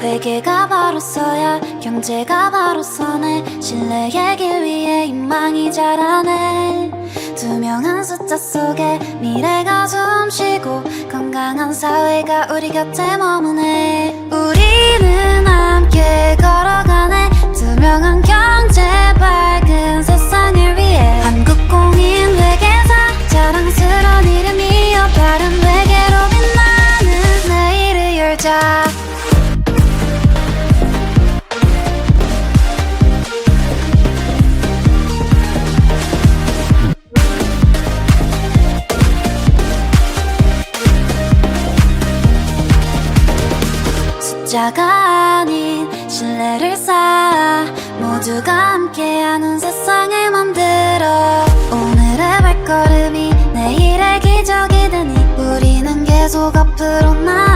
회계가 바로 써야 경제가 바로 서네. 신뢰의 길 위에 희망이 자라네. 투명한 숫자 속에 미래가 숨쉬고 건강한 사회가 우리 곁에 머무네. 우리는 함께 걸어가네. 투명한 경제 밝은 세상을 위해. 한국공인 회계사 자랑스러운 이름이여. 바른 회계로 빛나는 내일을 열자 숫자가 아닌 신뢰를 쌓아 모두가 함께하는 세상을 만들어. 오늘의 발걸음이 내일의 기적이 되니 우리는 계속 앞으로 나아가리